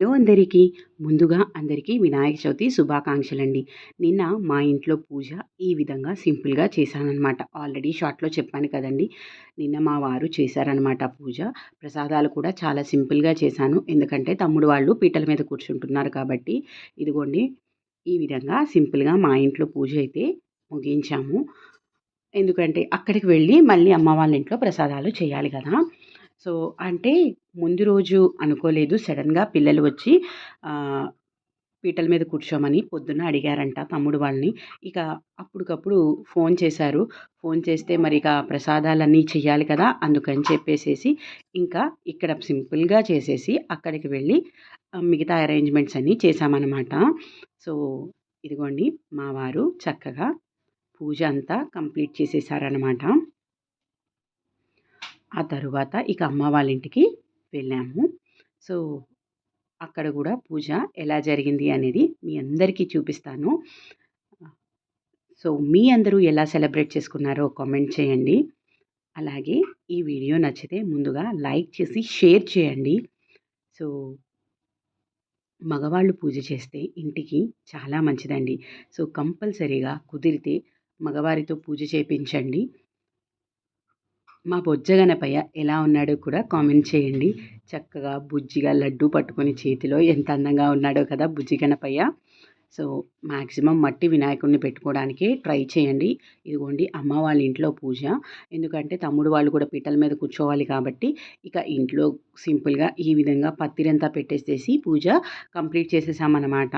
Hello అందరికీ ముందుగా అందరికీ వినాయక చవితి శుభాకాంక్షలండి. నిన్న మా ఇంట్లో పూజ ఈ విధంగా సింపుల్గా చేశానన్నమాట. ఆల్రెడీ షార్ట్లో చెప్పాను కదండి. నిన్న మా వారు చేశారనమాట పూజ. ప్రసాదాలు కూడా చాలా సింపుల్గా చేశాను. ఎందుకంటే తమ్ముడు వాళ్ళు పీటల మీద కూర్చుంటున్నారు కాబట్టి ఇదిగోండి ఈ విధంగా సింపుల్గా మా ఇంట్లో పూజ అయితే ముగించాము. ఎందుకంటే అక్కడికి వెళ్ళి మళ్ళీ అమ్మ వాళ్ళ ఇంట్లో ప్రసాదాలు చేయాలి కదా. సో అంటే ముందు రోజు అనుకోలేదు. సడన్గా పిల్లలు వచ్చి పీటల మీద కూర్చోమని పొద్దున్న అడిగారంట తమ్ముడు వాళ్ళని. ఇక అప్పటికప్పుడు ఫోన్ చేశారు. ఫోన్ చేస్తే మరి ఇక ప్రసాదాలన్నీ చెయ్యాలి కదా అందుకని చెప్పేసేసి ఇంకా ఇక్కడ సింపుల్గా చేసేసి అక్కడికి వెళ్ళి మిగతా అరేంజ్మెంట్స్ అన్నీ చేశామన్నమాట. సో ఇదిగోండి మా వారు చక్కగా పూజ అంతా కంప్లీట్ చేసేసారనమాట ఆ తరువాత ఇక అమ్మ వాళ్ళ ఇంటికి వెళ్ళాము. సో అక్కడ కూడా పూజ ఎలా జరిగింది అనేది మీ అందరికీ చూపిస్తాను. సో మీ అందరూ ఎలా సెలబ్రేట్ చేసుకున్నారో కామెంట్ చేయండి. అలాగే ఈ వీడియో నచ్చితే ముందుగా లైక్ చేసి షేర్ చేయండి. సో మగవాళ్ళు పూజ చేస్తే ఇంటికి చాలా మంచిదండి. సో కంపల్సరీగా కుదిరితే మగవారితో పూజ చేయించండి మా బొజ్జగనపయ్య ఎలా ఉన్నాడో కూడా కామెంట్ చేయండి. చక్కగా బుజ్జిగా లడ్డు పట్టుకొని చేతిలో ఎంత అందంగా ఉన్నాడో కదా బుజ్జి గణపయ్య. సో మ్యాక్సిమం మట్టి వినాయకుడిని పెట్టుకోవడానికి ట్రై చేయండి. ఇదిగోండి అమ్మ వాళ్ళ ఇంట్లో పూజ. ఎందుకంటే తమ్ముడు వాళ్ళు కూడా పీటల మీద కూర్చోవాలి కాబట్టి ఇక ఇంట్లో సింపుల్గా ఈ విధంగా పత్తిరంతా పెట్టేసేసి పూజ కంప్లీట్ చేసేసామన్నమాట.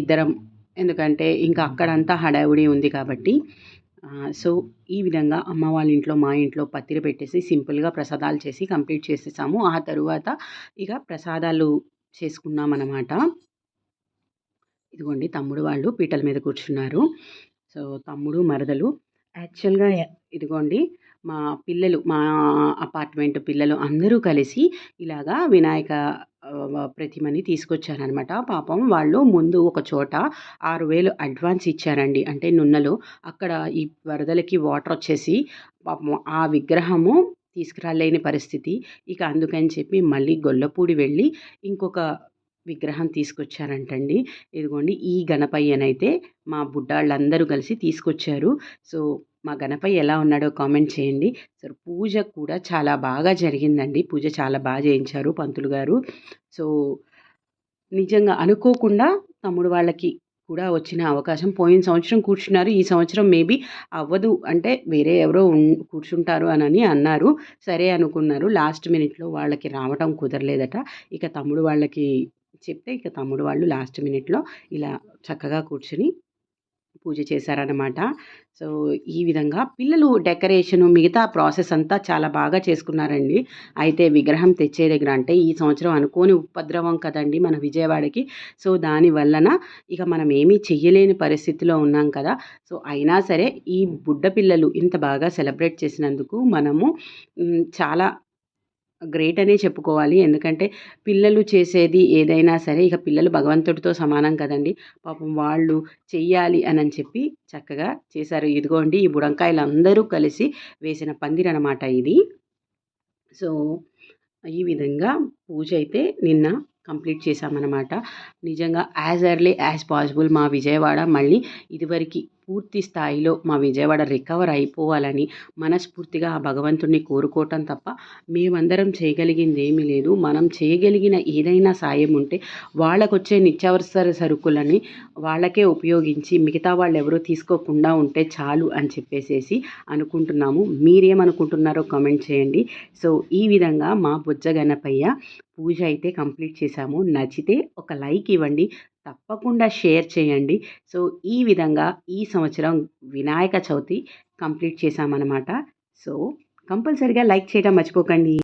ఇద్దరం ఎందుకంటే ఇంకా అక్కడంతా హడావుడి ఉంది కాబట్టి సో ఈ విధంగా అమ్మ వాళ్ళ ఇంట్లో మా ఇంట్లో పత్తిరి పెట్టేసి సింపుల్గా ప్రసాదాలు చేసి కంప్లీట్ చేసేసాము. ఆ తరువాత ఇక ప్రసాదాలు చేసుకున్నాం అన్నమాట ఇదిగోండి తమ్ముడు వాళ్ళు పీటల మీద కూర్చున్నారు. సో తమ్ముడు మరదలు యాక్చువల్గా ఇదిగోండి మా పిల్లలు మా అపార్ట్మెంట్ పిల్లలు అందరూ కలిసి ఇలాగా వినాయక ప్రతిమని తీసుకొచ్చారనమాట పాపం వాళ్ళు ముందు ఒక చోట ఆరు వేలు అడ్వాన్స్ ఇచ్చారండి. అంటే నున్నలో అక్కడ ఈ వరదలకి వాటర్ వచ్చేసి పాపం ఆ విగ్రహము తీసుకురాలేని పరిస్థితి. ఇక అందుకని చెప్పి మళ్ళీ గొల్లపూడి వెళ్ళి ఇంకొక విగ్రహం తీసుకొచ్చారంటండి. ఇదిగోండి ఈ గణపయ్యనైతే మా బుడ్డాళ్ళందరూ కలిసి తీసుకొచ్చారు. సో మా గణపయ్య ఎలా ఉన్నాడో కామెంట్ చేయండి. సో పూజ కూడా చాలా బాగా జరిగిందండి. పూజ చాలా బాగా చేయించారు పంతులు గారు. సో నిజంగా అనుకోకుండా తమ్ముడు వాళ్ళకి కూడా వచ్చిన అవకాశం పోయిన సంవత్సరం కూర్చున్నారు. ఈ సంవత్సరం మేబీ అవ్వదు. అంటే వేరే ఎవరో కూర్చుంటారు అని అన్నారు. సరే అనుకున్నారు. లాస్ట్ మినిట్లో వాళ్ళకి రావటం కుదరలేదట. ఇక తమ్ముడు వాళ్ళకి చెప్తే ఇక తమ్ముడు వాళ్ళు లాస్ట్ మినిట్లో ఇలా చక్కగా కూర్చుని పూజ చేశారనమాట సో ఈ విధంగా పిల్లలు డెకరేషను మిగతా ప్రాసెస్ అంతా చాలా బాగా చేసుకున్నారండి. అయితే విగ్రహం తెచ్చే దగ్గర అంటే ఈ సంవత్సరం అనుకోని ఉపద్రవం కదండి మన విజయవాడకి. సో దాని వలన ఇక మనం ఏమీ చెయ్యలేని పరిస్థితిలో ఉన్నాం కదా. సో అయినా సరే ఈ బుడ్డ పిల్లలు ఇంత బాగా సెలబ్రేట్ చేసినందుకు మనము చాలా గ్రేట్ అనే చెప్పుకోవాలి. ఎందుకంటే పిల్లలు చేసేది ఏదైనా సరే ఇక పిల్లలు భగవంతుడితో సమానం కదండి. పాపం వాళ్ళు చెయ్యాలి అని చెప్పి చక్కగా చేశారు. ఇదిగోండి ఈ బుడంకాయలు అందరూ కలిసి వేసిన పందిరి అనమాట ఇది. సో ఈ విధంగా పూజ అయితే నిన్న కంప్లీట్ చేశామన్నమాట. నిజంగా యాజ్ ఎర్లీ యాజ్ పాసిబుల్ మా విజయవాడ మళ్ళీ ఇదివరకు పూర్తి స్థాయిలో మా విజయవాడ రికవర్ అయిపోవాలని మనస్ఫూర్తిగా ఆ భగవంతుడిని కోరుకోవటం తప్ప మేమందరం చేయగలిగింది ఏమీ లేదు. మనం చేయగలిగిన ఏదైనా సాయం ఉంటే వాళ్ళకు వచ్చే నిత్యావసర సరుకులని వాళ్ళకే ఉపయోగించి మిగతా వాళ్ళు ఎవరో తీసుకోకుండా ఉంటే చాలు అని చెప్పేసేసి అనుకుంటున్నాము. మీరేమనుకుంటున్నారో కామెంట్ చేయండి. సో ఈ విధంగా మా బుజ్జ గణపయ్య పూజ అయితే కంప్లీట్ చేశాము. నచ్చితే ఒక లైక్ ఇవ్వండి. తప్పకుండా షేర్ చేయండి. సో ఈ విధంగా ఈ సంవత్సరం వినాయక చవితి కంప్లీట్ చేశామన్నమాట. సో కంపల్సరిగా లైక్ చేయడం మర్చిపోకండి.